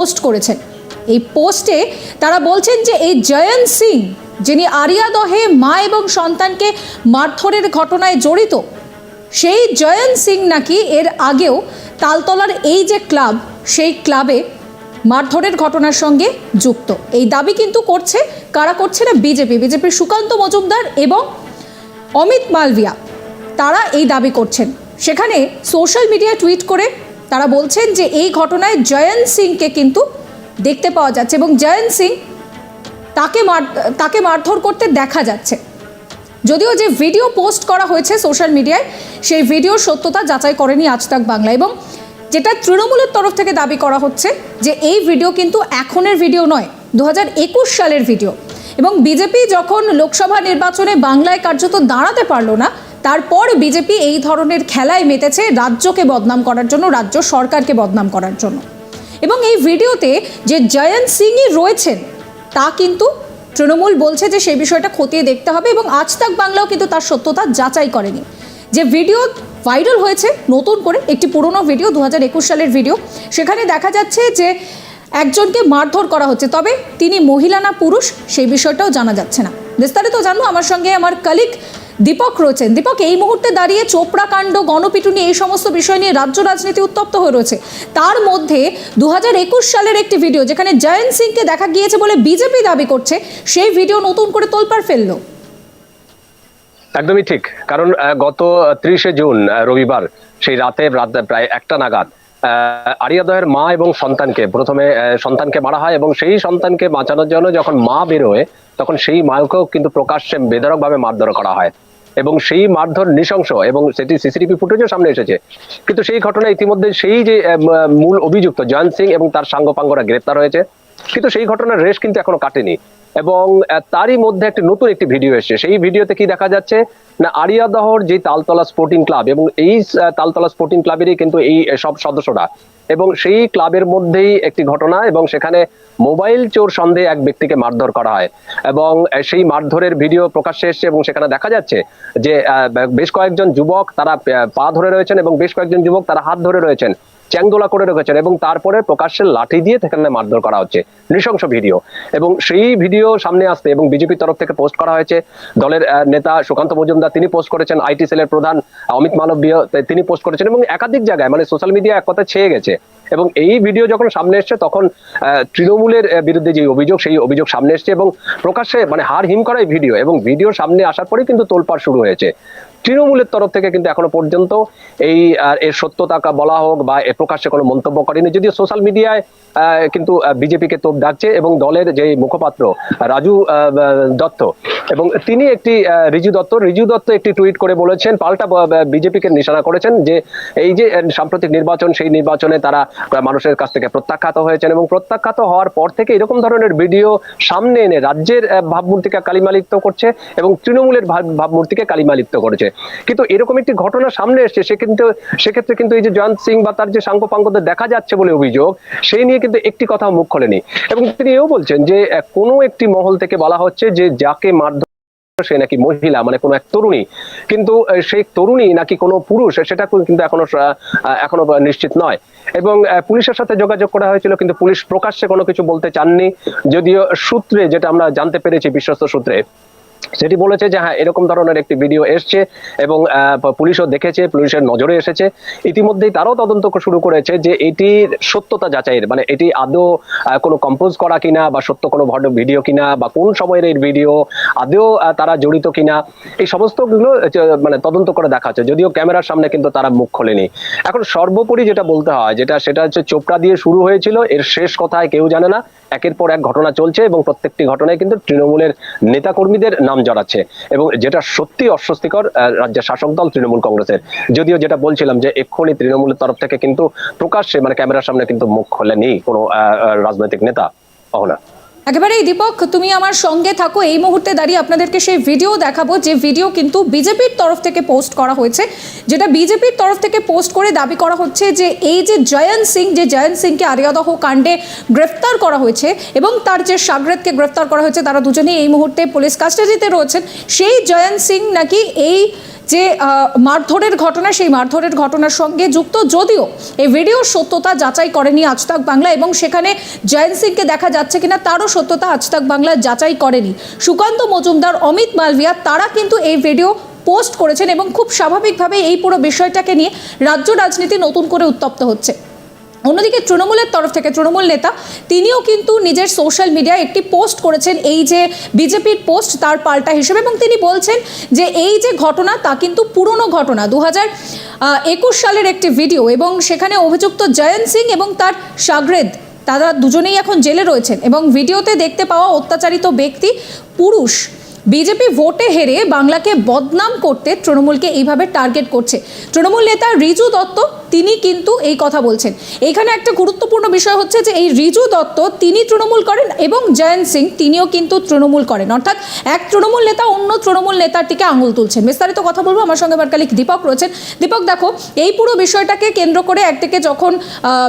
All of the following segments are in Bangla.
পোস্ট করেছেন। এই পোস্টে তারা বলছেন যে এই জয়ন্ত সিং, যিনি আরিয়াদহে মা এবং সন্তানকে মারধরের ঘটনায় জড়িত, সেই জয়ন্ত সিং নাকি এর আগেও তালতলার এই যে ক্লাব, সেই ক্লাবে মারধরের ঘটনার সঙ্গে যুক্ত। এই দাবি কিন্তু করছে, কারা করছে না বিজেপি। বিজেপির সুকান্ত মজুমদার এবং অমিত মালভিয়া, তারা এই দাবি করছেন। সেখানে সোশ্যাল মিডিয়া টুইট করে তারা বলছেন যে এই ঘটনায় জয়ন্ত সিংকে কিন্তু দেখতে পাওয়া যাচ্ছে এবং জয়ন্ত সিং তাকে মার, তাকে মারধর করতে দেখা যাচ্ছে। যদিও যে ভিডিও পোস্ট করা হয়েছে সোশ্যাল মিডিয়ায়, সেই ভিডিওর সত্যতা যাচাই করেনি আজ তাক বাংলা এবং যেটা তৃণমূলের তরফ থেকে দাবি করা হচ্ছে যে এই ভিডিও কিন্তু এখনের ভিডিও নয়, দু সালের ভিডিও। এবং বিজেপি যখন লোকসভা নির্বাচনে বাংলায় কার্যত দাঁড়াতে পারল না তারপর বিজেপি এই ধরনের খেলায় মেতেছে রাজ্যকে বদনাম করার জন্য, রাজ্য সরকারকে বদনাম করার জন্য। এবং এই ভিডিওতে যে জয়ন্ত সিংই রয়েছেন, তা কিন্তু তৃণমূল বলছে যে সেই বিষয়টা খতিয়ে দেখতে হবে এবং আজ তাক বাংলাও কিন্তু তার সত্যতা যাচাই করেনি। যে ভিডিও ভাইরাল হয়েছে, নতুন করে একটি পুরনো ভিডিও দু হাজার একুশ সালের ভিডিও, সেখানে দেখা যাচ্ছে যে একজনকে মারধর করা হচ্ছে, তবে তিনি মহিলা না পুরুষ, সেই বিষয়টাও জানা যাচ্ছে না। বিস্তারিত জানব আমার সঙ্গে আমার কালিক দীপক রয়েছেন। দীপক এই মুহূর্তে দাঁড়িয়ে চোপড়া কাণ্ড গণপিটুনি এই সমস্ত বিষয় নিয়ে রাজ্য রাজনীতি উত্তপ্ত হয়ে রয়েছে। তার মধ্যে দু হাজার একুশ সালের একটি ভিডিও যেখানে জয়ন্ত সিংকে দেখা গিয়েছে বলে বিজেপি দাবি করছে সেই ভিডিও নতুন করে তোলপাড় ফেলল। একদমই ঠিক কারণ গত ত্রিশে জুন রবিবার সেই রাতে রাত প্রায় একটা নাগাদ আহ, আরিয়াদহের মা এবং সন্তানকে প্রথমে সন্তানকে মারা হয় এবং সেই সন্তানকে বাঁচানোর জন্য যখন মা বেরোয় তখন সেই মাকেও কিন্তু প্রকাশ্যে বেদরকভাবে মারধর করা হয়। এবং সেই মারধর নৃশংস এবং সেটি সিসিটিভি ফুটেজও সামনে এসেছে। কিন্তু সেই ঘটনা ইতিমধ্যে সেই যে মূল অভিযুক্ত জয়ন্ত সিং এবং তার সাঙ্গপাঙ্গরা গ্রেপ্তার হয়েছে। কিন্তু সেই ঘটনার রেশ কিন্তু এখনও কাটেনি। এবং তারই মধ্যে একটি নতুন একটি ভিডিও এসেছে। সেই ভিডিওতে কি দেখা যাচ্ছে? না, আরিয়াদহর যে তালতলা স্পোর্টিং ক্লাব এবং এই তালতলা স্পোর্টিং ক্লাবেরই কিন্তু এই সব সদস্যরা। এবং সেই ক্লাবের মধ্যেই একটি ঘটনা এবং সেখানে মোবাইল চোর সন্দেহে এক ব্যক্তিকে মারধর করা হয়। এবং সেই মারধরের ভিডিও প্রকাশ্যে এসছে এবং সেখানে দেখা যাচ্ছে যে বেশ কয়েকজন যুবক তারা পা ধরে রয়েছেন এবং বেশ কয়েকজন যুবক তারা হাত ধরে রয়েছেন। চ্যাংদোলা করে রেখেছেন এবং তারপরে প্রকাশ্যে লাঠি দিয়ে সেখানে মারধর করা হচ্ছে। নৃশংস ভিডিও। এবং সেই ভিডিও সামনে আসতে এবং বিজেপির তরফ থেকে পোস্ট করা হয়েছে। দলের নেতা সুকান্ত মজুমদার, তিনি পোস্ট করেছেন। আইটি সেলের প্রধান অমিত মালব্য তিনি পোস্ট করেছেন এবং একাধিক জায়গায় মানে সোশ্যাল মিডিয়া এক কথা ছেয়ে গেছে। এবং এই ভিডিও যখন সামনে এসছে, তখন তৃণমূলের বিরুদ্ধে যে অভিযোগ, সেই অভিযোগ সামনে এসছে এবং প্রকাশ্যে মানে হার হিম করা এই ভিডিও। এবং ভিডিও সামনে আসার পরেই কিন্তু তোলপাড় শুরু হয়েছে। তৃণমূলের তরফ থেকে কিন্তু এখনও পর্যন্ত এই এর সত্যতা বলা হোক বা এ প্রকাশ্যে কোনো মন্তব্য করেনি। যদিও সোশ্যাল মিডিয়ায় কিন্তু বিজেপিকে তোপ ডাকছে এবং দলের যে মুখপাত্র, রাজু দত্ত এবং তিনি একটি রিজু দত্ত। রিজু দত্ত একটি টুইট করে বলেছেন, পাল্টা বিজেপিকে নিশানা করেছেন যে এই যে সাম্প্রতিক নির্বাচন, সেই নির্বাচনে তারা মানুষের কাছ থেকে প্রত্যাখ্যাত হয়েছেন এবং প্রত্যাখ্যাত হওয়ার পর থেকে এরকম ধরনের ভিডিও সামনে এনে রাজ্যের ভাবমূর্তিকে কালিমালিপ্ত করছে এবং তৃণমূলের ভাব- ভাবমূর্তিকে কালিমালিপ্ত করেছে। কিন্তু এরকম একটি ঘটনা সামনে এসছে, সে কিন্তু, সেক্ষেত্রে কিন্তু এই যে জয়ন্ত সিং বা তার যে সাঙ্গপাঙ্গদের দেখা যাচ্ছে বলে অভিযোগ, সেই নিয়ে কিন্তু একটি কথা মুখ খোলেনি। এবং তিনি এও বলছেন যে কোনো একটি মহল থেকে বলা হচ্ছে যে, যাকে মারধর সে নাকি মহিলা মানে কোনো এক তরুণী। কিন্তু সেই তরুণী নাকি কোনো পুরুষ, সেটা কিন্তু এখনও এখনও নিশ্চিত নয়। এবং পুলিশের সাথে যোগাযোগ করা হয়েছিল, কিন্তু পুলিশ প্রকাশ্যে কোনো কিছু বলতে চাননি। যদিও সূত্রে, যেটা আমরা জানতে পেরেছি, বিশ্বস্ত সূত্রে সেটি বলেছে যে হ্যাঁ এরকম ধরনের একটি ভিডিও এসছে এবং পুলিশও দেখেছে, পুলিশের নজরে এসেছে। ইতিমধ্যেই তারাও তদন্ত শুরু করেছে যে এটির সত্যতা যাচাইয়ের মানে এটি আদৌ কোনো কম্পোজ করা কিনা বা সত্য কোনো ভিডিও কিনা বা কোন সময়ের এই ভিডিও, আদৌ তারা জড়িত কিনা, এই সমস্তগুলো মানে তদন্ত করে দেখা হচ্ছে যদিও ক্যামেরার সামনে কিন্তু তারা মুখ খোলেনি। এখন সর্বোপরি যেটা বলতে হয়, যেটা, সেটা হচ্ছে চোপড়া দিয়ে শুরু হয়েছিল, এর শেষ কথায় কেউ জানে না। একের পর এক ঘটনা চলছে এবং প্রত্যেকটি ঘটনায় কিন্তু তৃণমূলের নেতাকর্মীদের নাম জড়াচ্ছে এবং যেটা সত্যি অস্বস্তিকর রাজ্যের শাসক দল তৃণমূল কংগ্রেসের। যদিও যেটা বলছিলাম যে এক্ষুনি তৃণমূলের তরফ থেকে কিন্তু প্রকাশ্যে মানে ক্যামেরার সামনে কিন্তু মুখ খোলেনি কোনো রাজনৈতিক নেতা, অহনা। একেবারেই দীপক, তুমি আমার সঙ্গে থাকো। এই মুহূর্তে দাঁড়িয়ে আপনাদেরকে সেই ভিডিও দেখাবো। যে ভিডিও কিন্তু বিজেপির তরফ থেকে পোস্ট করা হয়েছে। যেটা বিজেপির তরফ থেকে পোস্ট করে দাবি করা হচ্ছে যে, এই যে জয়ন্ত সিং, যে জয়ন্ত সিংকে আরিয়াদহ কাণ্ডে গ্রেফতার করা হয়েছে এবং তার যে সাগরেদকে গ্রেফতার করা হয়েছে, তারা দুজনেই এই মুহূর্তে পুলিশ কাস্টাডিতে রয়েছেন। সেই জয়ন্ত সিং নাকি এই যে মারধরের ঘটনা, সেই মারধরের ঘটনার সঙ্গে যুক্ত যদিও এই ভিডিওর সত্যতা যাচাই করেনি আজতাক বাংলা এবং সেখানে জয়ন্ত সিংকে দেখা যাচ্ছে কিনা তারও সত্যতা আজতাক বাংলা যাচাই করেনি। সুকান্ত মজুমদার, অমিত মালভিয়া, তারা কিন্তু এই ভিডিও পোস্ট করেছেন এবং খুব স্বাভাবিকভাবে এই পুরো বিষয়টাকে নিয়ে রাজ্য রাজনীতি নতুন করে উত্তপ্ত হচ্ছে। অন্যদিকে তৃণমূলের তরফ থেকে, তৃণমূল নেতা, তিনিও কিন্তু নিজের সোশ্যাল মিডিয়ায় একটি পোস্ট করেছেন, এই যে বিজেপির পোস্ট তার পাল্টা হিসেবে এবং তিনি বলছেন যে এই যে ঘটনা তা কিন্তু পুরনো ঘটনা। দু একুশ সালের একটি ভিডিও এবং সেখানে অভিযুক্ত জয়ন্ত সিং এবং তার সাগরেদ, তারা দুজনেই এখন জেলে রয়েছেন এবং ভিডিওতে দেখতে পাওয়া অত্যাচারিত ব্যক্তি পুরুষ। বিজেপি ভোটে হেরে বাংলাকে বদনাম করতে তৃণমূলকে এইভাবে টার্গেট করছে। তৃণমূল নেতা রিজু দত্ত, তিনি কিন্তু এই কথা বলছেন। এখানে একটা গুরুত্বপূর্ণ বিষয় হচ্ছে যে এই রিজু দত্ত, তিনি তৃণমূল করেন এবং জয়ন্ত সিং, তিনিও কিন্তু তৃণমূল করেন। অর্থাৎ এক তৃণমূল নেতা অন্য তৃণমূল নেতার দিকে আঙুল তুলছেন। বিস্তারিত কথা বলব। আমার সঙ্গে বারকালিক দীপক রয়েছেন। দীপক, দেখো, এই পুরো বিষয়টাকে কেন্দ্র করে একদিকে যখন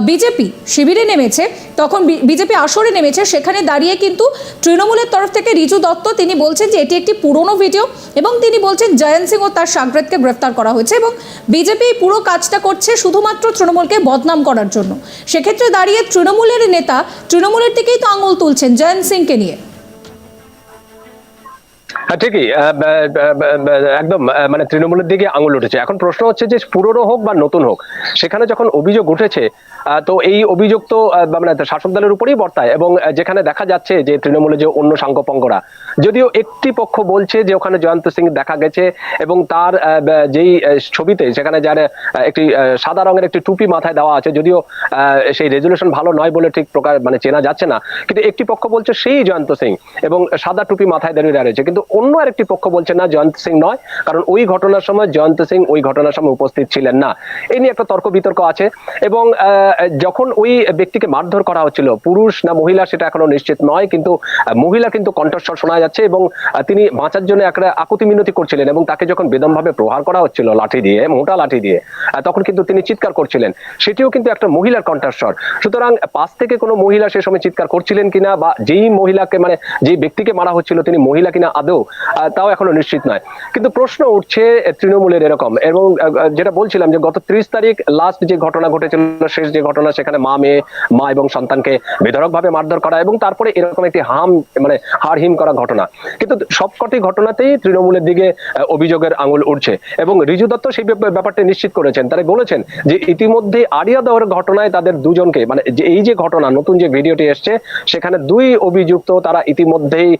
বিজেপি শিবিরে নেমেছে, তখন বিজেপি আসরে নেমেছে, সেখানে দাঁড়িয়ে কিন্তু তৃণমূলের তরফ থেকে রিজু দত্ত, তিনি বলছেন যে এটি একটি পুরনো ভিডিও এবং তিনি বলছেন জয়ন্ত সিং ও তার সাগরেদকে গ্রেফতার করা হয়েছে এবং বিজেপি পুরো কাজটা করছে শুধুমাত্র তৃণমূলকে বদনাম করার জন্য। সেক্ষেত্রে দাঁড়িয়ে তৃণমূলের নেতা তৃণমূলের দিকেই তো আঙুল তুলছেন জয়ন্ত সিংকে নিয়ে। হ্যাঁ ঠিকই। একদম মানে তৃণমূলের দিকে আঙুল উঠেছে। এখন প্রশ্ন হচ্ছে যে পুরনো হোক বা নতুন হোক, সেখানে যখন অভিযোগ উঠেছে তো এই অভিযোগ তো মানে শাসক দলের উপরেই বর্তায় এবং যেখানে দেখা যাচ্ছে যে তৃণমূলে যে অন্য সাঙ্গপঙ্গরা যদিও একটি পক্ষ বলছে যে ওখানে জয়ন্ত সিং দেখা গেছে এবং তার যেই ছবিতে সেখানে যার একটি সাদা রঙের একটি টুপি মাথায় দেওয়া আছে যদিও সেই রেজুলেশন ভালো নয় বলে ঠিক প্রকার মানে চেনা যাচ্ছে না। কিন্তু একটি পক্ষ বলছে সেই জয়ন্ত সিং এবং সাদা টুপি মাথায় দাঁড়িয়ে রয়েছে। কিন্তু অন্য আরেকটি পক্ষ বলছে না জয়ন্ত সিং নয় কারণ ওই ঘটনার সময় জয়ন্ত সিং ওই ঘটনার সময় উপস্থিত ছিলেন না। এই নিয়ে একটা তর্ক বিতর্ক আছে এবং আহ, যখন ওই ব্যক্তিকে মারধর করা হচ্ছিল, পুরুষ না মহিলা সেটা এখনও নিশ্চিত নয়, কিন্তু মহিলা কিন্তু কণ্ঠস্বর শোনা যাচ্ছে এবং তিনি বাঁচার জন্য একটা আকুতি মিনতি করছিলেন এবং তাকে যখন বেদমভাবে প্রহার করা হচ্ছিল লাঠি দিয়ে, মোটা লাঠি দিয়ে তখন কিন্তু তিনি চিৎকার করছিলেন। সেটিও কিন্তু একটা মহিলার কণ্ঠস্বর। সুতরাং পাশ থেকে কোনো মহিলা সে সময় চিৎকার করছিলেন কিনা বা যেই মহিলাকে মানে যে ব্যক্তিকে মারা হচ্ছিল তিনি মহিলা কিনা আদৌ তাও এখনও নিশ্চিত নয়। কিন্তু প্রশ্ন উঠছে তৃণমূলের এরকম এবং যেটা বলছিলাম যে গত ত্রিশ তারিখ লাস্ট যে ঘটনা ঘটেছিল, শেষ যে ঘটনা সেখানে মা, মেয়ে, মা এবং সন্তানকে বেধরক ভাবে মারধর করা এবং তারপরে এরকম একটি হাম মানে হারহিম করা ঘটনা। কিন্তু সবকটি ঘটনাতেই তৃণমূলের দিকে অভিযোগের আঙুল উঠছে এবং রিজু দত্ত সেই ব্যাপ- ব্যাপারটা নিশ্চিত করেছেন। তারা বলেছেন যে ইতিমধ্যে আরিয়া দেওয়ার ঘটনায় তাদের দুজনকে মানে এই যে ঘটনা, নতুন যে ভিডিওটি এসছে, সেখানে দুই অভিযুক্ত তারা ইতিমধ্যেই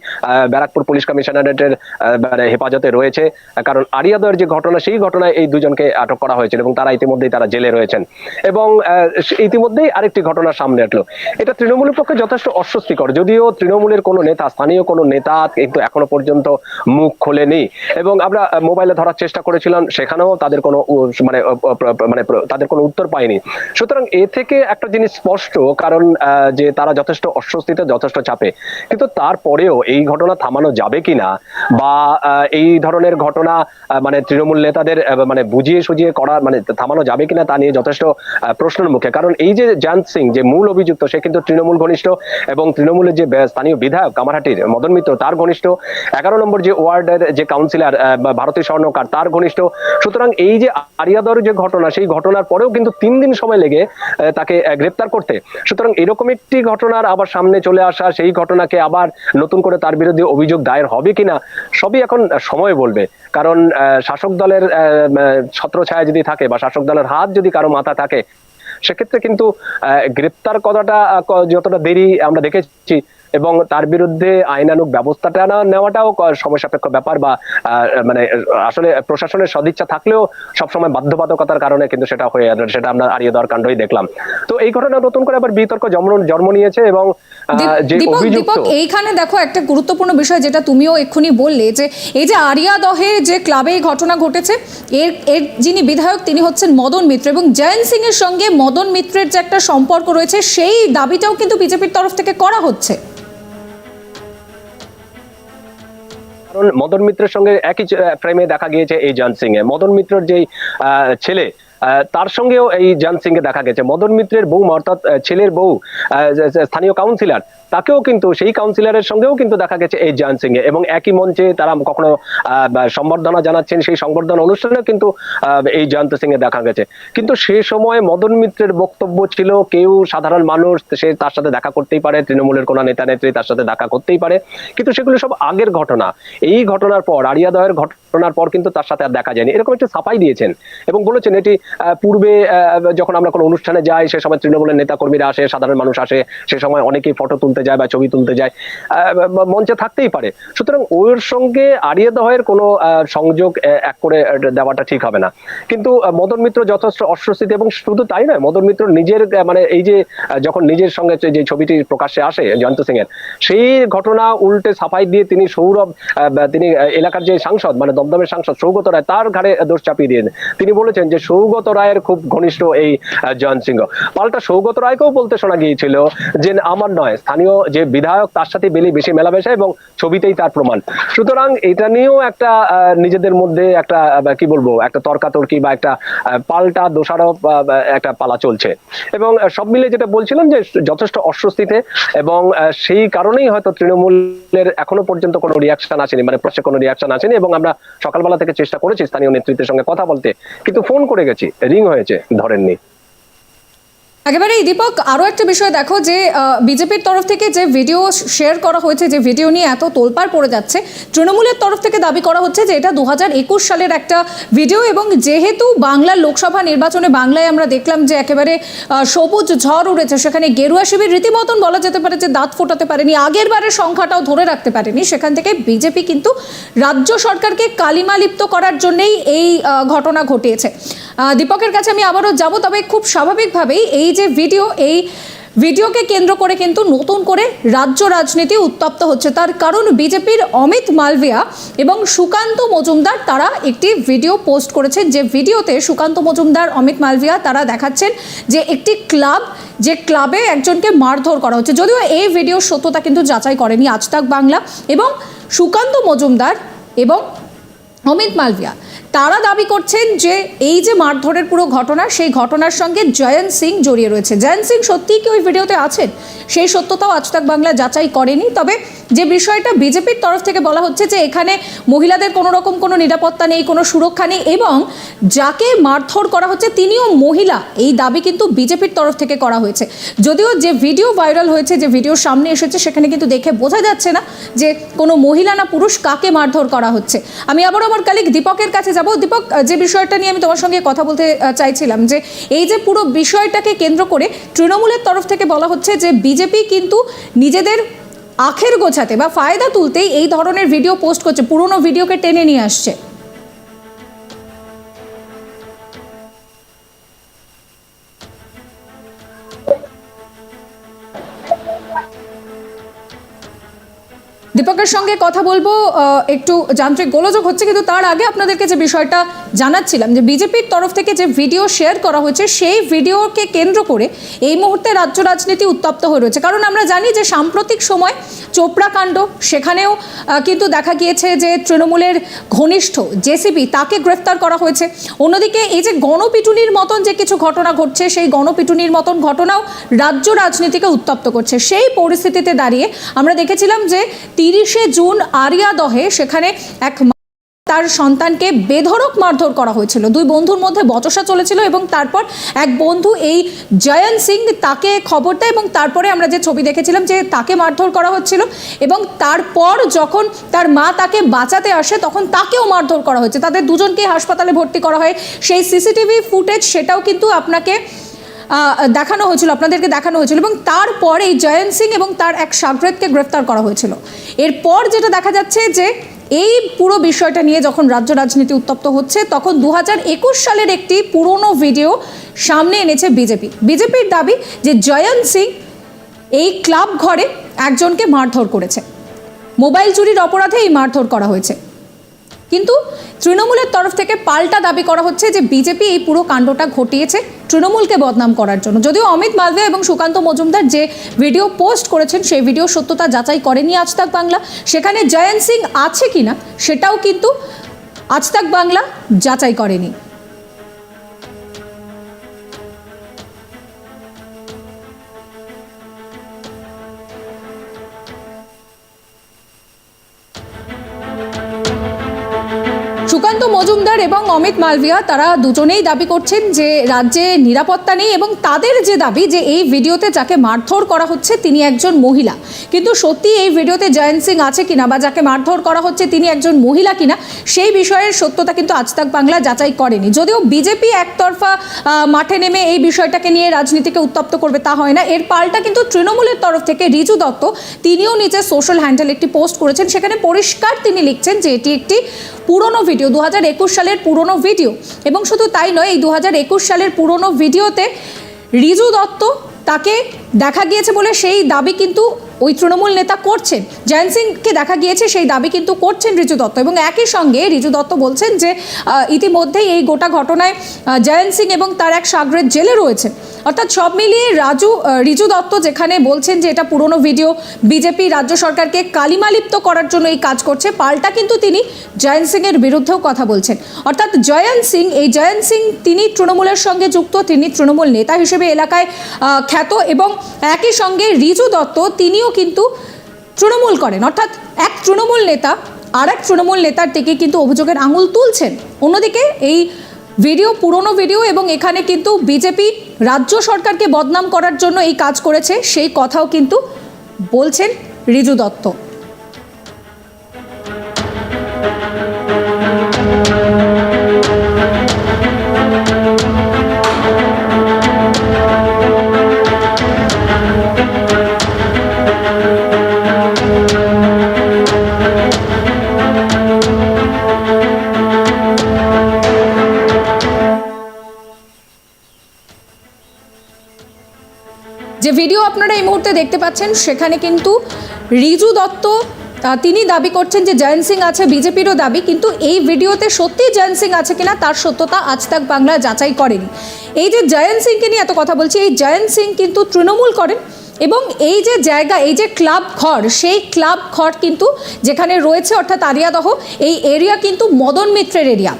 ব্যারাকপুর পুলিশ কমিশনারেটের মানে হেফাজতে রয়েছে। কারণ আরিয়া যে ঘটনা, সেই ঘটনায় এই দুজনকে আটক করা হয়েছিল এবং তারা ইতিমধ্যেই তারা জেলে রয়েছেন। এবং ইতিমধ্যেই আরেকটি ঘটনা সামনে আসলো। এটা তৃণমূলের পক্ষে যথেষ্ট অস্বস্তিকর। যদিও তৃণমূলের কোনো নেতা, স্থানীয় কোনো নেতা কিন্তু এখনও পর্যন্ত মুখ খোলেনি। এবং আমরা মোবাইলে ধরার চেষ্টা করেছিলাম, সেখানেও তাদের কোনো মানে মানে তাদের কোনো উত্তর পাইনি সুতরাং এ থেকে একটা জিনিস স্পষ্ট, কারণ যে তারা যথেষ্ট অস্বস্তিতে, যথেষ্ট চাপে। কিন্তু তারপরেও এই ঘটনা থামানো যাবে কিনা বা এই ধরনের ঘটনা মানে তৃণমূল নেতাদের মানে বুঝিয়ে সুজিয়ে করা মানে থামানো যাবে কিনা তা নিয়ে যথেষ্ট প্রশ্নের মুখে। কারণ এই যে জয়ন্ত সিং, যে মূল অভিযুক্ত, সে কিন্তু তৃণমূল ঘনিষ্ঠ এবং তৃণমূলের যে স্থানীয় বিধায়ক কামারহাটির মদন মিত্র, তার ঘনিষ্ঠ। এগারো নম্বর যে ওয়ার্ডের যে কাউন্সিলর ভারতীয় স্বর্ণকার, তার ঘনিষ্ঠ। সুতরাং এই যে আরিয়াদর যে ঘটনা, সেই ঘটনার পরেও কিন্তু তিন দিন সময় লেগে তাকে গ্রেপ্তার করতে। সুতরাং এরকম একটি ঘটনার আবার সামনে চলে আসা, সেই ঘটনাকে আবার নতুন করে তার বিরুদ্ধে অভিযোগ দায়ের হবে কিনা, সবই এখন সময় বলবে। কারণ শাসক দলের ছত্রছায়া যদি থাকে বা শাসক দলের হাত যদি কারও মাথা থাকে সেক্ষেত্রে কিন্তু গ্রেপ্তার করাটা যতটা দেরি আমরা দেখেছি এবং তার বিরুদ্ধে আইনানুগ ব্যবস্থাটা না নেওয়াটাও সময় সাপেক্ষ ব্যাপার বা মানে আসলে প্রশাসনের সদিচ্ছা থাকলেও সবসময় বাধ্যবাধকতার কারণে কিন্তু সেটা হয়ে। সেটা আমরা আরিয়ে দেওয়ার কাণ্ডই দেখলাম তো এই ঘটনা নতুন করে আবার বিতর্ক জন্ম জন্ম নিয়েছে এবং যে অভিযুক্ত এইখানে দেখো একটা গুরুত্বপূর্ণ বিষয় যেটা তুমিও এক্ষুনি বললে যে এই যে আরিয়া দহে যে ক্লাবে এই ঘটনা ঘটেছে এর এর যিনি বিধায়ক তিনি হচ্ছেন মদন মিত্র এবং জয়ন্ত সিং এর সঙ্গে মদন মিত্রের যে একটা সম্পর্ক রয়েছে সেই দাবিটাও কিন্তু বিজেপির তরফ থেকে করা হচ্ছে কারণ মদন মিত্রের সঙ্গে একই ফ্রেমে দেখা গিয়েছে এই জান সিং এ মদন মিত্রর যেই ছেলে তার সঙ্গেও এই জন সিং দেখা গেছে। মদন মিত্রের বউ অর্থাৎ ছেলের বউ স্থানীয় কাউন্সিলর তাকেও কিন্তু, সেই কাউন্সিলরের সঙ্গেও কিন্তু দেখা গেছে এই জন সিং এবং একই মঞ্চে তারা কখনো সম্বর্ধনা জানাচ্ছেন, সেই সংবর্ধনা অনুষ্ঠানেও কিন্তু এই জয়ন্ত সিং এ দেখা গেছে। কিন্তু সে সময় মদন মিত্রের বক্তব্য ছিল, কেউ সাধারণ মানুষ, সে তার সাথে দেখা করতেই পারে, তৃণমূলের কোনো নেতা, নেত্রী তার সাথে দেখা করতেই পারে। কিন্তু সেগুলো সব আগের ঘটনা। এই ঘটনার পর আরিয়াদয়ের ঘটনার পর কিন্তু তার সাথে আর দেখা যায়নি। এরকম একটা সাফাই দিয়েছেন। এবং বলেছেন এটি পূর্বে যখন আমরা কোনো অনুষ্ঠানে যাই, সে সময় তৃণমূলের নেতা কর্মীরা আসে, সাধারণ মানুষ আসে, সে সময় অনেকেই ফটো তুলতে যায় বা ছবি তুলতে যায় মঞ্চে থাকতেই পারে। সুতরাং ওর সঙ্গে আরিয়া দহের কোনো সংযোগ এক করে দেওয়াটা ঠিক হবে না। কিন্তু মদন মিত্র যথেষ্ট অস্বস্তিতে, এবং শুধু তাই নয়, মদন মিত্র নিজের মানে এই যে যখন নিজের সঙ্গে যে ছবিটি প্রকাশ্যে আসে, জয়ন্ত সিং এর সেই ঘটনা উল্টে সাফাই দিয়ে তিনি সৌরভ তিনি এলাকার যে সাংসদ মানে দমদমের সাংসদ সৌগত রায়, তার ঘাড়ে দোষ চাপিয়ে দিয়ে তিনি বলেছেন যে, সৌগত রায়ের খুব ঘনিষ্ঠ এই জয়ন্ত সিংহ। পাল্টা সৌগত রায়কেও বলতে শোনা গিয়েছিল যে, আমার নয়, স্থানীয় যে বিধায়ক, তার সাথে বেলি বেশি মেলামেশা এবং ছবিতেই তার প্রমাণ। সুতরাং এটা নিয়েও একটা নিজেদের মধ্যে একটা কি বলব, একটা তর্কাতর্কি বা একটা পাল্টা দোষারোপ একটা পালা চলছে। এবং সব মিলে যেটা বলছিলাম যে যথেষ্ট অস্বস্তিতে এবং সেই কারণেই হয়তো তৃণমূলের এখনও পর্যন্ত কোনো রিয়াকশন আসেনি মানে প্রশ্নে কোনো রিয়াকশন আসেনি এবং আমরা সকালবেলা থেকে চেষ্টা করেছি স্থানীয় নেতৃত্বের সঙ্গে কথা বলতে, কিন্তু ফোন করে গেছি রিং হয়েছে, ধরেননি। একেবারে এই দীপক আরও একটা বিষয় দেখো যে বিজেপির তরফ থেকে যে ভিডিও শেয়ার করা হয়েছে, যে ভিডিও নিয়ে এত তোলপাড় পড়ে যাচ্ছে, তৃণমূলের তরফ থেকে দাবি করা হচ্ছে যে এটা দু হাজার একুশ সালের একটা ভিডিও এবং যেহেতু বাংলার লোকসভা নির্বাচনে বাংলায় আমরা দেখলাম যে একেবারে সবুজ ঝড় উড়েছে, সেখানে গেরুয়া শিবির রীতিমতন বলা যেতে পারে যে দাঁত ফোটাতে পারেনি, আগের বারের সংখ্যাটাও ধরে রাখতে পারেনি, সেখান থেকে বিজেপি কিন্তু রাজ্য সরকারকে কালিমালিপ্ত করার জন্যেই এই ঘটনা ঘটিয়েছে। দীপকের কাছে আমি আবারও যাব, তবে খুব স্বাভাবিকভাবেই এই যে ভিডিও, এই ভিডিওকে কেন্দ্র করে কিন্তু নতুন করে রাজ্য রাজনীতি উত্তপ্ত হচ্ছে। তার কারণ বিজেপির অমিত মালভিয়া এবং সুকান্ত মজুমদার তারা একটি ভিডিও পোস্ট করেছেন যে ভিডিওতে সুকান্ত মজুমদার, অমিত মালভিয়া তারা দেখাচ্ছেন যে একটি ক্লাব, যে ক্লাবে একজনকে মারধর করা হচ্ছে। যদিও এই ভিডিওর সত্যতা কিন্তু যাচাই করেনি আজ তাক বাংলা এবং সুকান্ত মজুমদার এবং অমিত মালভিয়া। তারা দাবি করছেন যে এই যে মারধরের পুরো ঘটনা, সেই ঘটনার সঙ্গে জয়ন্ত সিং জড়িয়ে রয়েছে। জয়ন্ত সিং সত্যিই কি ওই ভিডিওতে আছেন? সেই সত্যতাও আজ তাক বাংলা যাচাই করেনি। তবে যে বিষয়টা বিজেপির তরফ থেকে বলা হচ্ছে যে এখানে মহিলাদের কোনো রকম কোনো নিরাপত্তা নেই, কোনো সুরক্ষা নেই এবং যাকে মারধর করা হচ্ছে তিনিও মহিলা। এই দাবি কিন্তু বিজেপির তরফ থেকে করা হয়েছে। যদিও যে ভিডিও ভাইরাল হয়েছে, যে ভিডিও সামনে এসেছে, সেখানে কিন্তু দেখে বোঝা যাচ্ছে না যে কোনো মহিলা না পুরুষ কাকে মারধর করা হচ্ছে। আমি আবার আমার কালিক দীপকের কাছে যাব। দীপক যে বিষয়টা নিয়ে আমি তোমার সঙ্গে কথা বলতে চাইছিলাম যে এই যে পুরো বিষয়টাকে কেন্দ্র করে তৃণমূলের তরফ থেকে বলা হচ্ছে যে বিজেপি কিন্তু নিজেদের আখের গোছাতে বা ফায়দা তুলতেই এই ধরনের ভিডিও পোস্ট করছে, পুরনো ভিডিওকে টেনে নিয়ে আসছে। দীপকের সঙ্গে কথা বলব একটু যান্ত্রিক গোলযোগ হচ্ছে কিন্তু তার আগে আপনাদেরকে যে বিষয়টা জানাচ্ছিলাম যে বিজেপির তরফ থেকে যে ভিডিও শেয়ার করা হয়েছে, সেই ভিডিওকে কেন্দ্র করে এই মুহূর্তে রাজ্য রাজনীতি উত্তপ্ত হয়ে রয়েছে। কারণ আমরা জানি যে সাম্প্রতিক সময় চোপড়া কাণ্ড, সেখানেও কিন্তু দেখা গিয়েছে যে তৃণমূলের ঘনিষ্ঠ জেসিবি তাকে গ্রেফতার করা হয়েছে। অন্যদিকে এই যে গণপিটুনির মতন যে কিছু ঘটনা ঘটছে, সেই গণপিটুনির মতন ঘটনাও রাজ্য রাজনীতিকে উত্তপ্ত করছে। সেই পরিস্থিতিতে দাঁড়িয়ে আমরা দেখেছিলাম যে তিরিশে জুন আরিয়াদহে সেখানে এক তার সন্তানকে বেধড়ক মারধর করা হয়েছিল। দুই বন্ধুর মধ্যে বচসা চলেছিল এবং তারপর এক বন্ধু এই জয়ন্ত সিং তাকে খবর দেয় এবং তারপরে আমরা যে ছবি দেখেছিলাম যে তাকে মারধর করা হচ্ছিল এবং তারপর যখন তার মা তাকে বাঁচাতে আসে তখন তাকেও মারধর করা হয়েছে। তাদের দুজনকে হাসপাতালে ভর্তি করা হয়। সেই সিসিটিভি ফুটেজ সেটাও কিন্তু আপনাকে দেখানো হয়েছিল, আপনাদেরকে দেখানো হয়েছিল এবং তারপর এই জয়ন্ত সিং এবং তার এক সাগরেদকে গ্রেফতার করা হয়েছিল। এরপর যেটা দেখা যাচ্ছে যে এই পুরো বিষয়টা নিয়ে যখন রাজ্য রাজনীতি উত্তপ্ত হচ্ছে, তখন দু হাজার একুশ সালের একটি পুরনো ভিডিও সামনে এনেছে বিজেপি। বিজেপির দাবি যে জয়ন্ত সিং এই ক্লাব ঘরে একজনকে মারধর করেছে। মোবাইল চুরির অপরাধে এই মারধর করা হয়েছে। কিন্তু তৃণমূলের তরফ থেকে পাল্টা দাবি করা হচ্ছে যে বিজেপি এই পুরো কাণ্ডটা ঘটিয়েছে তৃণমূলকে বদনাম করার জন্য। যদিও অমিত মালভিয়া এবং সুকান্ত মজুমদার যে ভিডিও পোস্ট করেছেন, সেই ভিডিও সত্যতা যাচাই করেনি আজ তাক বাংলা। সেখানে জয়ন্ত সিং আছে কিনা, সেটাও কিন্তু আজ তাক বাংলা যাচাই করেনি। un মজুমদার এবং অমিত মালভিয়া, তারা দুজনেই দাবি করছেন যে রাজ্যে নিরাপত্তা নেই এবং তাদের যে দাবি যে এই ভিডিওতে যাকে মারধর করা হচ্ছে তিনি একজন মহিলা। কিন্তু সত্যি এই ভিডিওতে জয়ন্ত সিং আছে কিনা বা যাকে মারধর করা হচ্ছে তিনি একজন মহিলা কিনা, সেই বিষয়ের সত্যতা কিন্তু আজ তাক বাংলা যাচাই করেনি। যদিও বিজেপি একতরফা মাঠে নেমে এই বিষয়টাকে নিয়ে রাজনীতিকে উত্তপ্ত করবে তা হয় না। এর পাল্টা কিন্তু তৃণমূলের তরফ থেকে রিজু দত্ত, তিনিও নিজের সোশ্যাল হ্যান্ডেল একটি পোস্ট করেছেন, সেখানে পরিষ্কার তিনি লিখছেন যে এটি একটি পুরনো ভিডিও। দু হাজার একুশ সালের পুরনো ভিডিও। এবং শুধু তাই নয়, এই দু হাজার একুশ সালের পুরনো ভিডিওতে রিজু দত্ত তাকে দেখা গিয়েছে বলে সেই দাবি কিন্তু ওই তৃণমূল নেতা করছেন। জয়ন্ত সিংকে দেখা গিয়েছে, সেই দাবি কিন্তু করছেন রিজু দত্ত। এবং একই সঙ্গে রিজু দত্ত বলছেন যে ইতিমধ্যেই এই গোটা ঘটনায় জয়ন্ত সিং এবং তার এক সাগরের জেলে রয়েছে অর্থাৎ সব মিলিয়ে রাজু রিজু দত্ত যেখানে বলছেন যে এটা পুরনো ভিডিও, বিজেপি রাজ্য সরকারকে কালিমালিপ্ত করার জন্য এই কাজ করছে, পাল্টা কিন্তু তিনি জয়ন্ত সিং এর বিরুদ্ধেও কথা বলছেন। অর্থাৎ জয়ন্ত সিং, এই জয়ন্ত সিং তিনি তৃণমূলের সঙ্গে যুক্ত, তিনি তৃণমূল নেতা হিসেবে এলাকায় খ্যাত এবং একই সঙ্গে রিজু দত্ত তিনিও কিন্তু তৃণমূল করেন। অর্থাৎ এক তৃণমূল নেতা আর এক তৃণমূল নেতার থেকে কিন্তু অভিযোগের আঙুল তুলছেন। অন্যদিকে এই ভিডিও, পুরনো ভিডিও এবং এখানে কিন্তু বিজেপি রাজ্য সরকারকে বদনাম করার জন্য এই কাজ করেছে, সেই কথাও কিন্তু বলছেন রিজু দত্ত। যে ভিডিও আপনারা এই মুহূর্তে দেখতে পাচ্ছেন, সেখানে কিন্তু রিজু দত্ত তিনি দাবি করছেন যে জয়ন্ত সিং আছে, বিজেপিরও দাবি, কিন্তু এই ভিডিওতে সত্যি জয়ন্ত সিং আছে কিনা, তার সত্যতা আজ তাক বাংলা যাচাই করেনি। এই যে জয়ন্ত সিংকে নিয়ে এত কথা বলছি, এই জয়ন্ত সিং কিন্তু তৃণমূল করেন এবং এই যে জায়গা, এই যে ক্লাব ঘর, সেই ক্লাব ঘর কিন্তু যেখানে রয়েছে অর্থাৎ আরিয়াদহ, এই এরিয়া কিন্তু মদন মিত্রের এরিয়া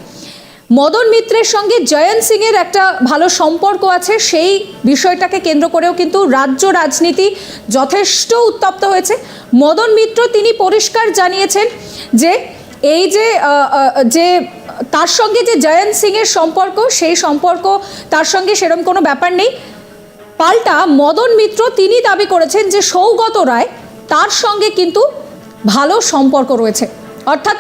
মদন মিত্রের সঙ্গে জয়ন্ত সিংয়ের একটা ভালো সম্পর্ক আছে। সেই বিষয়টাকে কেন্দ্র করেও কিন্তু রাজ্য রাজনীতি যথেষ্ট উত্তপ্ত হয়েছে। মদন মিত্র তিনি পরিষ্কার জানিয়েছেন যে এই যে যে তার সঙ্গে যে জয়ন্ত সিংয়ের সম্পর্ক, সেই সম্পর্ক তার সঙ্গে সেরকম কোনো ব্যাপার নেই। পাল্টা মদন মিত্র তিনি দাবি করেছেন যে সৌগত রায় তার সঙ্গে কিন্তু ভালো সম্পর্ক রয়েছে। অর্থাৎ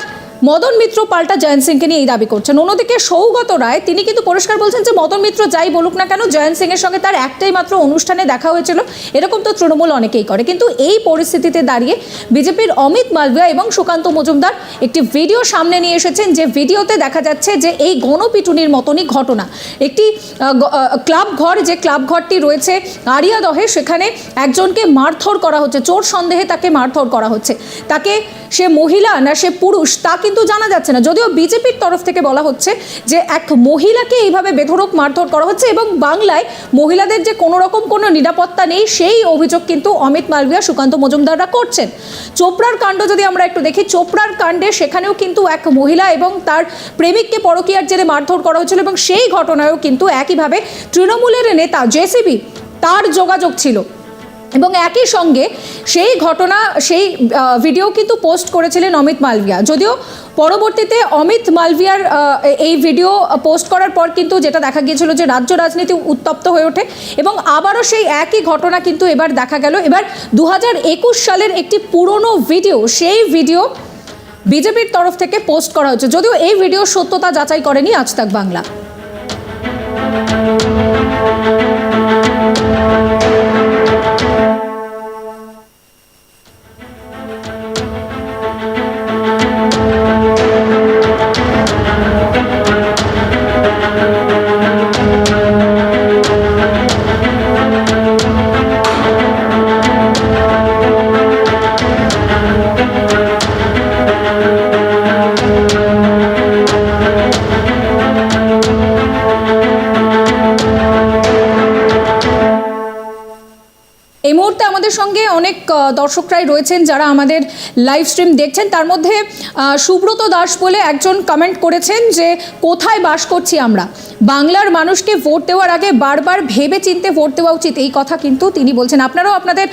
মদন মিত্র, পাল্টা জয়ন্ত সিংকে নিয়ে এই দাবি করছেন। অন্যদিকে সৌগত রায়, তিনি কিন্তু পরিষ্কার বলছেন যে মদন মিত্র যাই বলুক না কেন, জয়ন্ত সিংয়ের সঙ্গে তার একটাই মাত্র অনুষ্ঠানে দেখা হয়েছিল। এরকম তো তৃণমূল অনেকেই করে। কিন্তু এই পরিস্থিতিতে দাঁড়িয়ে বিজেপির অমিত মালভিয়া এবং সুকান্ত মজুমদার একটি ভিডিও সামনে নিয়ে এসেছেন, যে ভিডিওতে দেখা যাচ্ছে যে এই গণপিটুনির মতনই ঘটনা। একটি ক্লাব ঘর, যে ক্লাব ঘরটি রয়েছে আরিয়াদহে, সেখানে একজনকে মারধর করা হচ্ছে, চোর সন্দেহে তাকে মারধর করা হচ্ছে। তাকে সে মহিলা না সে পুরুষ তা কিন্তু জানা যাচ্ছে না। যদিও বিজেপির তরফ থেকে বলা হচ্ছে যে এক মহিলাকে এইভাবে বেধরক মারধর করা হচ্ছে এবং বাংলায় মহিলাদের যে কোনো রকম কোনো নিরাপত্তা নেই, সেই অভিযোগ কিন্তু অমিত মালভিয়া, সুকান্ত মজুমদাররা করছেন। চোপড়ার কাণ্ড যদি আমরা একটু দেখি, চোপড়ার কাণ্ডে সেখানেও কিন্তু এক মহিলা এবং তার প্রেমিককে পরকীয়ার জেরে মারধর করা হয়েছিল এবং সেই ঘটনায়ও কিন্তু একইভাবে তৃণমূলের নেতা জেসিবি তার যোগাযোগ ছিল। এবং একই সঙ্গে সেই ঘটনা, সেই ভিডিও কিন্তু পোস্ট করেছিলেন অমিত মালভিয়া। যদিও পরবর্তীতে অমিত মালভিয়ার এই ভিডিও পোস্ট করার পর কিন্তু যেটা দেখা গিয়েছিল যে রাজ্য রাজনীতি উত্তপ্ত হয়ে ওঠে এবং আবারও সেই একই ঘটনা কিন্তু এবার দেখা গেল। এবার দু হাজার একুশ সালের একটি পুরনো ভিডিও সেই ভিডিও বিজেপির তরফ থেকে পোস্ট করা হচ্ছে যদিও এই ভিডিও সত্যতা যাচাই করেনি আজ তাক বাংলা। দর্শকরাই রয়েছেন যারা আমাদের লাইভ স্ট্রিম দেখছেন। তার মধ্যে সুব্রত দাস বলে একজন কমেন্ট করেছেন যে, কোথায় বাস করছি আমরা? বাংলার মানুষকে ভোট দেওয়ার আগে বারবার ভেবে চিনতে ভোট দেওয়া উচিত। এই কথা কিন্তু তিনি বলছেন। আপনারাও আপনাদের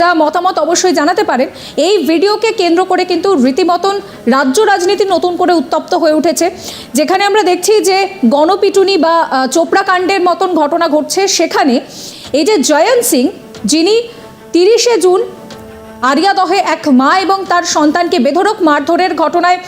যা মতামত অবশ্যই জানাতে পারেন। এই ভিডিওকে কেন্দ্র করে কিন্তু রীতিমতন রাজ্য রাজনীতি নতুন করে উত্তপ্ত হয়ে উঠেছে। যেখানে আমরা দেখছি যে, গণপিটুনি বা চোপড়া কাণ্ডের মতন ঘটনা ঘটছে সেখানে। এই যে জয়ন্ত সিং, যিনি তিরিশে জুন আরিয়াদহে এক মা এবং তার সন্তানকে বেধরক মারধরের ঘটনায়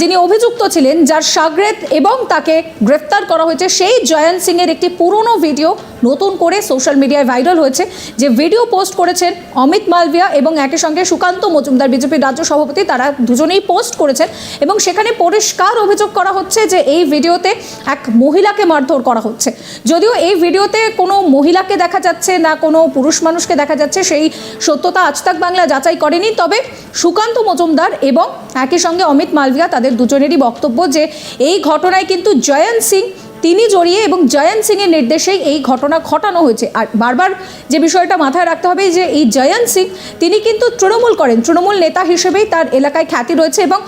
যিনি অভিযুক্ত ছিলেন, যার সাগরেত এবং তাকে গ্রেফতার করা হয়েছে, সেই জয়ন্ত সিংয়ের একটি পুরনো ভিডিও নতুন করে সোশ্যাল মিডিয়ায় ভাইরাল হয়েছে যে ভিডিও পোস্ট করেছেন অমিত মালভিয়া এবং একই সঙ্গে সুকান্ত মজুমদার বিজেপির রাজ্য সভাপতি, তারা দুজনেই পোস্ট করেছেন এবং সেখানে পরিষ্কার অভিযোগ করা হচ্ছে যে এই ভিডিওতে এক মহিলাকে মারধর করা হচ্ছে। যদিও এই ভিডিওতে কোনো মহিলাকে দেখা যাচ্ছে না, কোনো পুরুষ মানুষকে দেখা যাচ্ছে, সেই সত্যতা আজ তাক বাংলা যাচাই করেনি। তবে সুকান্ত মজুমদার এবং একই সঙ্গে অমিত মালভিয়া তাদের দুজনেরই বক্তব্য যে এই ঘটনায় কিন্তু জয়ন্ত সিং তিনি জড়িয়ে এবং জয়ন্ত সিংয়ের নির্দেশেই এই ঘটনা ঘটানো হয়েছে। আর বারবার যে বিষয়টা মাথায় রাখতে হবে যে এই জয়ন্ত সিং, তিনি কিন্তু তৃণমূল করেন। তৃণমূল নেতা হিসেবেই তার এলাকায় খ্যাতি রয়েছে এবং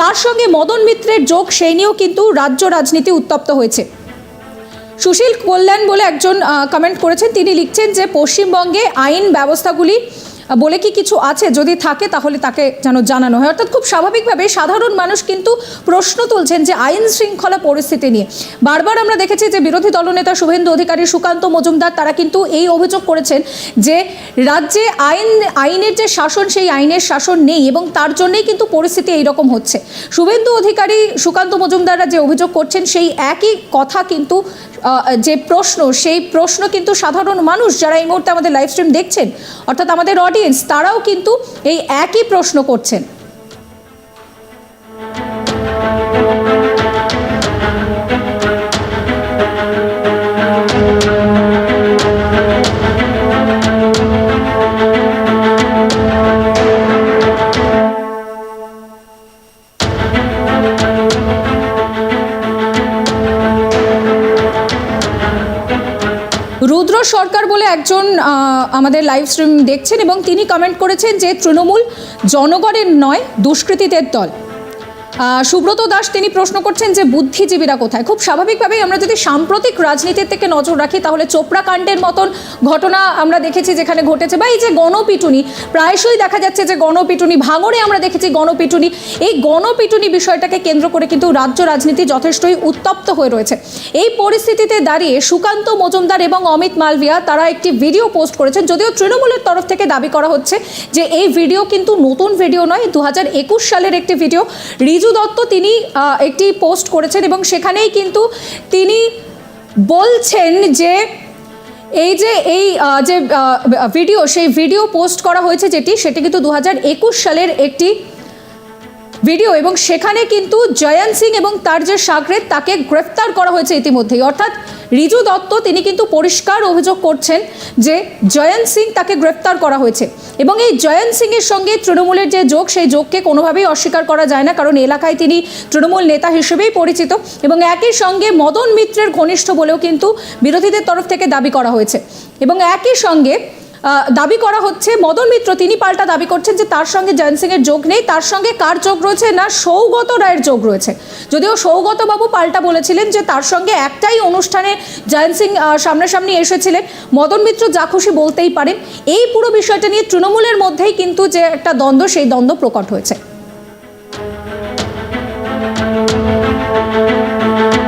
তার সঙ্গে মদন মিত্রের যোগ সেই নিয়েও কিন্তু রাজ্য রাজনীতি উত্তপ্ত হয়েছে। সুশীল কল্যাণ বলে একজন কমেন্ট করেছেন। তিনি লিখছেন যে, পশ্চিমবঙ্গে আইন ব্যবস্থাগুলি বলে কি কিছু আছে? যদি থাকে, তাহলে তাকে যেন জানানো হয়। অর্থাৎ খুব স্বাভাবিকভাবে সাধারণ মানুষ কিন্তু প্রশ্ন তুলছেন যে আইন শৃঙ্খলা পরিস্থিতি নিয়ে। বারবার আমরা দেখেছি যে বিরোধী দলনেতা শুভেন্দু অধিকারী, সুকান্ত মজুমদার, তারা কিন্তু এই অভিযোগ করেছেন যে রাজ্যে আইন, আইনের যে শাসন, সেই আইনের শাসন নেই এবং তার জন্যই কিন্তু পরিস্থিতি এইরকম হচ্ছে। শুভেন্দু অধিকারী, সুকান্ত মজুমদাররা যে অভিযোগ করছেন, সেই একই কথা কিন্তু যে প্রশ্ন, সেই প্রশ্ন কিন্তু সাধারণ মানুষ যারা এই মুহূর্তে আমাদের লাইভ স্ট্রিম দেখছেন, অর্থাৎ আমাদের অডিয়েন্স তারাও কিন্তু এই একই প্রশ্ন করছেন। রুদ্র সরকার বলে একজন আমাদের লাইভ স্ট্রিম দেখছেন এবং তিনি কমেন্ট করেছেন যে তৃণমূল জনগণের নয়, দুষ্কৃতীদের দল। সুব্রত দাস, তিনি প্রশ্ন করছেন যে বুদ্ধিজীবীরা কোথায়? খুব স্বাভাবিকভাবেই আমরা যদি সাম্প্রতিক রাজনীতির থেকে নজর রাখি, তাহলে চোপড়া কাণ্ডের মতন ঘটনা আমরা দেখেছি যেখানে ঘটেছে, বা এই যে গণপিটুনি, প্রায়শই দেখা যাচ্ছে যে গণপিটুনি ভাঙড়ে আমরা দেখেছি গণপিটুনি। এই গণপিটুনি বিষয়টাকে কেন্দ্র করে কিন্তু রাজ্য রাজনীতি যথেষ্টই উত্তপ্ত হয়ে রয়েছে। এই পরিস্থিতিতে দাঁড়িয়ে সুকান্ত মজুমদার এবং অমিত মালভিয়া, তারা একটি ভিডিও পোস্ট করেছেন, যদিও তৃণমূলের তরফ থেকে দাবি করা হচ্ছে যে এই ভিডিও কিন্তু নতুন ভিডিও নয়, দু সালের একটি ভিডিও। রিজু দত্ত তিনি একটি পোস্ট করেছেন এবং সেখানেই কিন্তু তিনি বলছেন যে এই যে এই যে ভিডিও, সেই ভিডিও পোস্ট করা হয়েছে যেটি, সেটি কিন্তু দু হাজার একুশ সালের একটি ভিডিও এবং সেখানে কিন্তু জয়ন্ত সিং এবং তার যে সাগরেদ, তাকে গ্রেফতার করা হয়েছে ইতিমধ্যেই। অর্থাৎ রিজু দত্ত, তিনি কিন্তু পরিষ্কার অভিযোগ করছেন যে জয়ন্ত সিং তাকে গ্রেফতার করা হয়েছে। এবং এই জয়ন্ত সিংয়ের সঙ্গে তৃণমূলের যে যোগ, সেই যোগকে কোনোভাবেই অস্বীকার করা যায় না, কারণ এলাকায় তিনি তৃণমূল নেতা হিসেবেই পরিচিত। এবং একই সঙ্গে মদন মিত্রের ঘনিষ্ঠ বলেও কিন্তু বিরোধীদের তরফ থেকে দাবি করা হয়েছে। এবং একই সঙ্গে দাবি করা হচ্ছে, মদন মিত্র তিনি পাল্টা দাবি করছেন যে তার সঙ্গে জয়ন্তসিংয়ের যোগ নেই, তার সঙ্গে কার যোগ রয়েছে না সৌগত রায়ের যোগ রয়েছে? যদিও সৌগতবাবু পাল্টা বলেছিলেন যে তার সঙ্গে একটাই অনুষ্ঠানে জয়ন্তসিং সামনাসামনি এসেছিলেন। মদন মিত্র যা খুশি বলতেই পারেন। এই পুরো বিষয়টা নিয়ে তৃণমূলের মধ্যেই কিন্তু যে একটা দ্বন্দ্ব, সেই দ্বন্দ্ব প্রকট হয়েছে।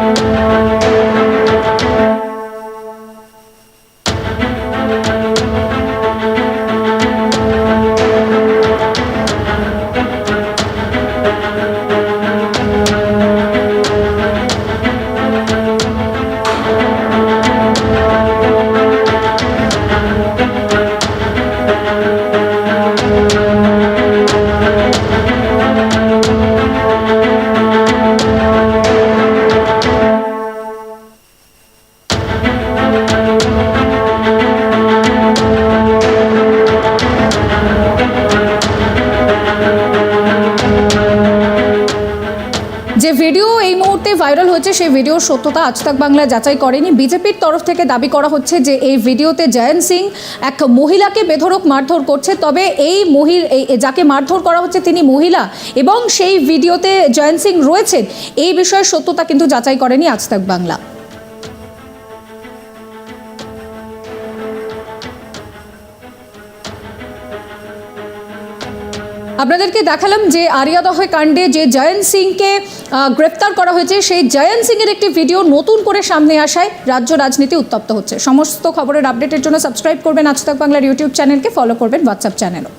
thank you ভিডিওর সত্যতা আজ তাক বাংলা যাচাই করেনি। বিজেপির তরফ থেকে দাবি করা হচ্ছে যে এই ভিডিওতে জয়ন্ত সিং এক মহিলাকে বেধরক মারধর করছে। তবে এই মহিল যাকে মারধর করা হচ্ছে তিনি মহিলা এবং সেই ভিডিওতে জয়ন্ত সিং রয়েছেন। এই বিষয়ে সত্যতা কিন্তু যাচাই করেনি আজ তাক বাংলা। আপনাদেরকে দেখালাম যে আরিয়াদহ কাণ্ডে যে জয়ন্ত সিংকে গ্রেপ্তার করা হয়েছে, সেই জয়ন্ত সিংয়ের একটি ভিডিও নতুন করে সামনে আসায় রাজ্য রাজনীতি উত্তপ্ত হচ্ছে। সমস্ত খবরের আপডেটের জন্য সাবস্ক্রাইব করবেন আজ তক বাংলার ইউটিউব চ্যানেলকে, ফলো করবেন হোয়াটসঅ্যাপ চ্যানেলও।